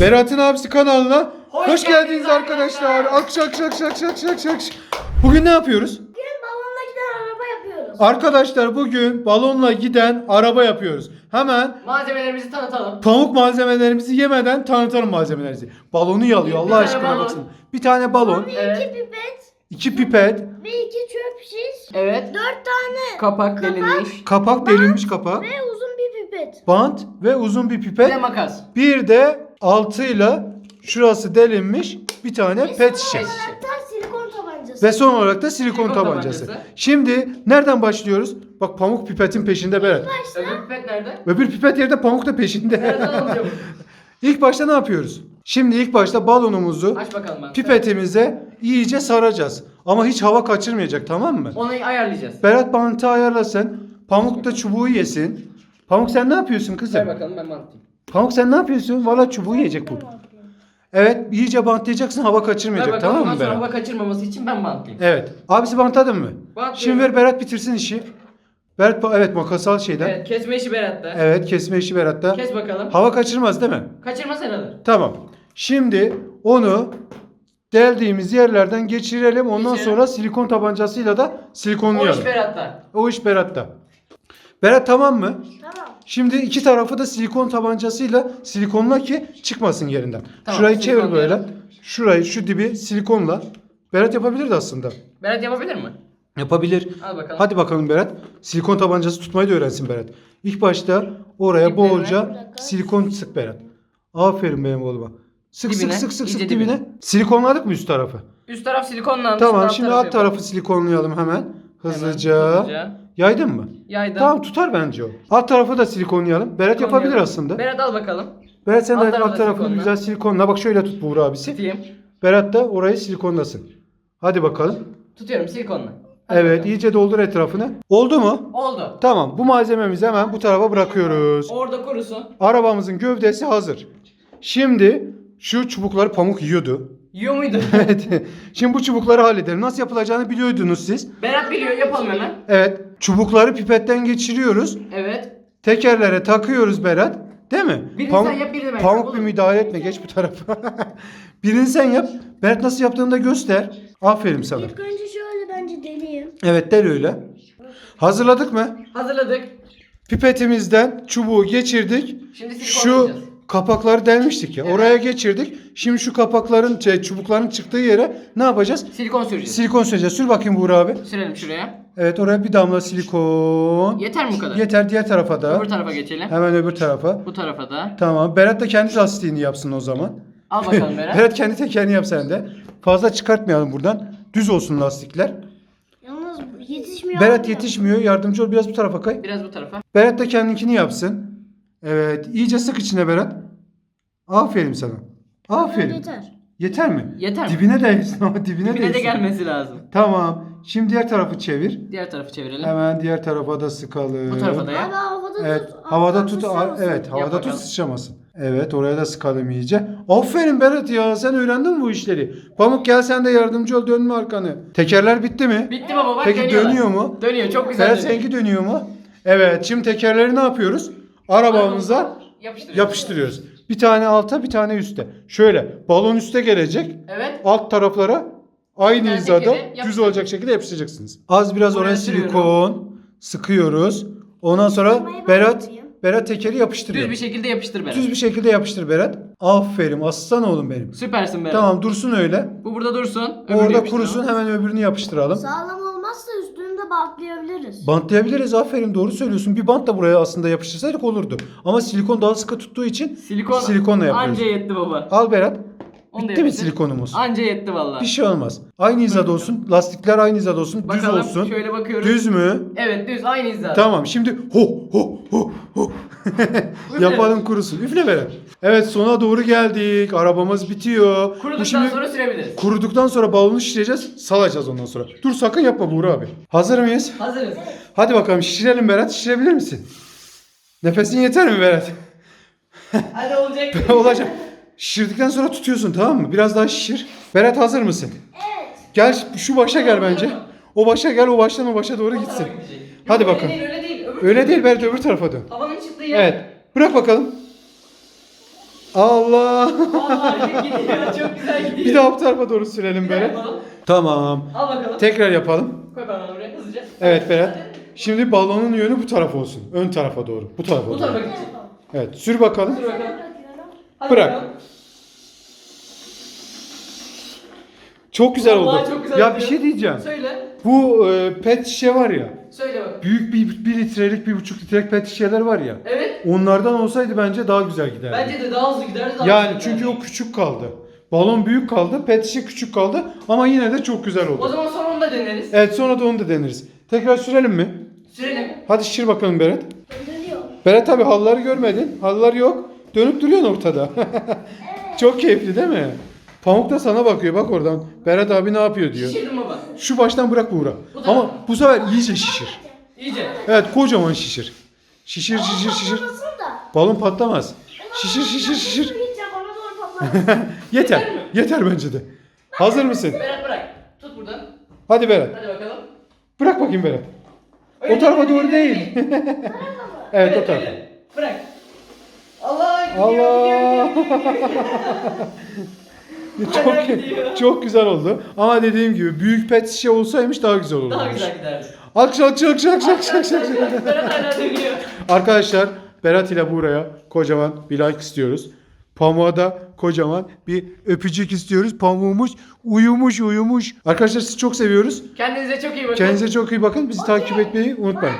Berat'ın abisi kanalına hoş, Hoş geldiniz geldiniz arkadaşlar. arkadaşlar. Akşak şak şak şak şak şak. Bugün ne yapıyoruz? Bugün balonla giden araba yapıyoruz. Arkadaşlar bugün balonla giden araba yapıyoruz. Hemen Malzemelerimizi tanıtalım. pamuk malzemelerimizi yemeden tanıtalım malzemelerimizi. Balonu yalıyor Bir Allah aşkına balon. baksın. Bir tane balon, Bir Evet. iki pipet iki pipet, ve iki çöp şiş. Evet. Dört tane Kapak delinmiş. kapak delinmiş kapak, ve uzun bir pipet. bant ve uzun bir Bir de pipet. makas. Bir de altıyla şurası delinmiş bir tane pet şişe. Pet şişe. Hatta silikon tabancası. Ve son olarak da silikon, Silikon tabancası. tabancası. Şimdi nereden başlıyoruz? Bak pamuk pipetin peşinde Berat. Öbür pipet nerede? Öbür pipet yerde pamuk da peşinde. Nereden alacağım? ilk başta ne yapıyoruz? Şimdi ilk başta balonumuzu Aç bakalım ben. pipetimize iyice saracağız. Ama hiç hava kaçırmayacak tamam mı? Onu ayarlayacağız. Berat bantı ayarla sen. Pamuk da çubuğu yesin. Pamuk sen ne yapıyorsun Ver kızım? bakalım ben mantayım. Pamuk sen ne yapıyorsun? Valla çubuğu yiyecek bu. Evet iyice bantlayacaksın hava Ver kaçırmayacak bakalım tamam ondan mı sonra Berat? hava kaçırmaması için ben bantlayayım. Evet. Abisi bantladın mı? Bantlıyorum. Şimdi ver Berat bitirsin işi. Berat ba- evet makasal şeyden. Evet, Evet kesme işi Berat'ta. kesme işi Berat'ta. Kes bakalım. Hava kaçırmaz değil mi? Kaçırmaz herhalde. Tamam. Şimdi onu deldiğimiz yerlerden geçirelim. Ondan Geçirelim. sonra silikon tabancasıyla da O silikonlayalım. iş Berat'ta. O iş Berat'ta. Berat tamam mı? Tamam. Şimdi iki tarafı da silikon tabancasıyla silikonla ki çıkmasın yerinden. Tamam, Şurayı çevir böyle. Şurayı şu dibi silikonla. Berat yapabilirdi aslında. Berat yapabilir mi? Yapabilir. Al bakalım. Hadi bakalım Berat. Silikon tabancası tutmayı da öğrensin Berat. İlk başta oraya Diplerine. bolca silikon sık Berat. Aferin benim oğluma. Sık Dibine, sık sık sık sık dibine. dibine. Silikonladık mı üst tarafı? Üst taraf silikonlanmış. Tamam şimdi alt tarafı silikonlayalım hemen. Hemen, Hızlıca. Yaydın mı? Yaydım. Tamam tutar bence o. Alt tarafı da silikonlayalım. Berat yapabilir Silikonlayalım. aslında. Berat al bakalım. Berat sen de alt alt, tarafı da tarafını silikonla. güzel silikonla. Bak şöyle tut Buğra abisi. Tutayım. Berat da orayı silikonlasın. Hadi bakalım. Tutuyorum silikonla. Hadi Evet bakalım. iyice doldur etrafını. Oldu mu? Oldu. Tamam bu malzememizi hemen bu tarafa bırakıyoruz. Orada kurusun. Arabamızın gövdesi hazır. Şimdi şu çubukları pamuk yiyordu. Yiyor muydu? Evet. Şimdi bu çubukları halledelim. Nasıl yapılacağını biliyordunuz siz. Berat biliyor yapalım hemen. Evet. Çubukları pipetten geçiriyoruz. Evet. Tekerlere takıyoruz Berat. Değil mi? Birini Pamuk- sen yap birini ben Pamuk bir müdahale etme. Geç bu tarafa. Birini sen yap. Berat nasıl yaptığını da göster. Aferin sana. İlk önce şöyle bence deneyeyim. Evet del öyle. Hazırladık mı? Hazırladık. Pipetimizden çubuğu geçirdik. Şimdi Şu kapakları delmiştik ya. Evet. Oraya geçirdik. Şimdi şu kapakların, şey, çubukların çıktığı yere ne yapacağız? Silikon süreceğiz. Silikon süreceğiz. Sür bakayım Buğra abi. Sürelim şuraya. Evet oraya bir damla silikon. Yeter mi bu kadar? Yeter diğer tarafa da. Öbür tarafa geçelim. Hemen öbür tarafa. Bu tarafa da. Tamam. Berat da kendi lastiğini yapsın o zaman. Al bakalım Berat. Berat kendi tekerini yap sen de. Fazla çıkartmayalım buradan. Düz olsun lastikler. Yalnız yetişmiyor. Berat abi. yetişmiyor. Yardımcı ol biraz bu tarafa kay. Biraz bu tarafa. Berat da kendinkini yapsın. Evet. iyice sık içine Berat. Aferin sana. Aferin. Yeter. Yeter mi? Yeter mi? Dibine değsin ama dibine, Dibine de değsin. gelmesi lazım. Tamam. Şimdi diğer tarafı çevir. Diğer tarafı çevirelim. Hemen diğer tarafa da sıkalım. Bu tarafa da Abi yap. havada Evet. tut. Havada tut. sıçramasın. Evet. Havada tut bakalım. sıçramasın. Evet. Oraya da sıkalım iyice. Aferin Berat ya. Sen öğrendin mi bu işleri? Pamuk gel sen de yardımcı ol. Dönme arkanı. Tekerler bitti mi? Bitti baba bak Peki dönüyorlar. dönüyor mu? Dönüyor çok güzel Berat dönüyor. seninki dönüyor mu? Evet. Şimdi tekerleri ne yapıyoruz? Arabamıza Yapıştırıyoruz. yapıştırıyoruz. Bir tane alta bir tane üste. Şöyle balon üste gelecek. Evet. Alt taraflara aynı tane hizada düz olacak şekilde yapıştıracaksınız. Az biraz Buraya oraya sürüyorum. silikon sıkıyoruz. Ondan sonra ben Berat yapayım. Berat tekeri yapıştırıyor. Düz bir şekilde yapıştır Berat. Düz bir şekilde yapıştır Berat. Aferin aslan oğlum benim. Süpersin Berat. Tamam dursun öyle. Bu burada dursun. öbürünü Orada yapıştır. kurusun hemen öbürünü yapıştıralım. Sağlam olmazsa üstünde bantlayabiliriz. Bantlayabiliriz aferin doğru söylüyorsun. Bir bant da buraya aslında yapıştırsaydık olurdu. Ama silikon daha sıkı tuttuğu için Silikon silikonla yapıyoruz. Anca yetti baba. Al Berat. Onu Bitti mi silikonumuz? Anca yetti valla. Bir şey olmaz. Aynı hizada olsun. Lastikler aynı hizada olsun. Bakalım, düz olsun. şöyle bakıyoruz. Düz mü? Evet düz aynı hizada. Tamam şimdi ho ho ho ho yapalım kurusun. Üfle Berat. Evet sona doğru geldik. Arabamız bitiyor. Bu Kuruduktan şimdi sonra sürebiliriz. kuruduktan sonra balonu şişireceğiz. Salacağız ondan sonra. Dur sakın yapma Buğra abi. Hazır mıyız? Hazırız. Hadi bakalım şişirelim Berat. Şişirebilir misin? Nefesin yeter mi Berat? Hadi olacak. Olacak. Şişirdikten sonra tutuyorsun tamam mı? Biraz daha şişir. Berat hazır mısın? Evet. Gel şu başa gel bence. O başa gel o baştan o başa doğru gitsin. Hadi bakalım. Öyle Öyle değil Berat öbür tarafa dön. Havanın çıktığı yer. Evet. Bırak bakalım. Allah. Vallahi gidiyor. Çok güzel gidiyor. bir daha bu tarafa doğru sürelim Bir daha Berat. yapalım. Tamam. Al bakalım. Tekrar yapalım. Koy parmağını buraya hızlıca. Evet Berat. Şimdi balonun yönü bu tarafa olsun. Ön tarafa doğru. Bu tarafa Bu doğru. tarafa gidecek. Evet. Sür bakalım. Dur bakalım. Hadi Bırak. bakalım. Çok güzel Vallahi oldu. çok güzel ya gidiyor. bir şey diyeceğim. Söyle. Bu e, pet şişe var ya. Söyle bak. Büyük bir, bir litrelik, bir buçuk litrelik pet şişeler var ya. Evet. Onlardan olsaydı bence daha güzel giderdi. Bence de daha hızlı giderdi. Daha yani güzel çünkü giderdi. o küçük kaldı. Balon büyük kaldı, pet şişe küçük kaldı ama yine de çok güzel O oldu. zaman sonra onu da deneriz. Evet sonra da onu da deneriz. Tekrar sürelim mi? Sürelim. Hadi şişir bakalım Berat. Dönüyor. Berat abi halıları görmedin. Halılar yok. Dönüp duruyorsun ortada. çok keyifli değil mi? Pamuk da sana bakıyor bak oradan. Berat abi ne yapıyor diyor. Şişirdim baba. Şu baştan bırak Buğra. Bu da- Ama bu sefer iyice şişir. İyice. Evet kocaman şişir. Şişir şişir şişir. Patlamasın da. Balon patlamaz. Şişir şişir şişir. Gideceğim bana doğru patlamasın. Yeter. Yeter bence de. Hazır mısın? Berat bırak. Tut buradan. Hadi Berat. Hadi bakalım. Bırak bakayım Berat. Öyle O tarafa değil, doğru değil. Evet o tarafa. öyle. Bırak. Allah gidiyor. Allah. gidiyor, gidiyor, gidiyor. çok Hala gidiyor. çok güzel oldu. Ama dediğim gibi büyük pet şişe olsaymış daha güzel olurmuş. Daha güzel giderdi. Alkış alkış alkış alkış alkış alkış. Berat hala dönüyor. Arkadaşlar Berat ile Buğra'ya kocaman bir like istiyoruz. Pamuğa da kocaman bir öpücük istiyoruz. Pamuğumuz uyumuş uyumuş. Arkadaşlar sizi çok seviyoruz. Kendinize çok iyi bakın. Kendinize çok iyi bakın. Bizi takip etmeyi unutmayın.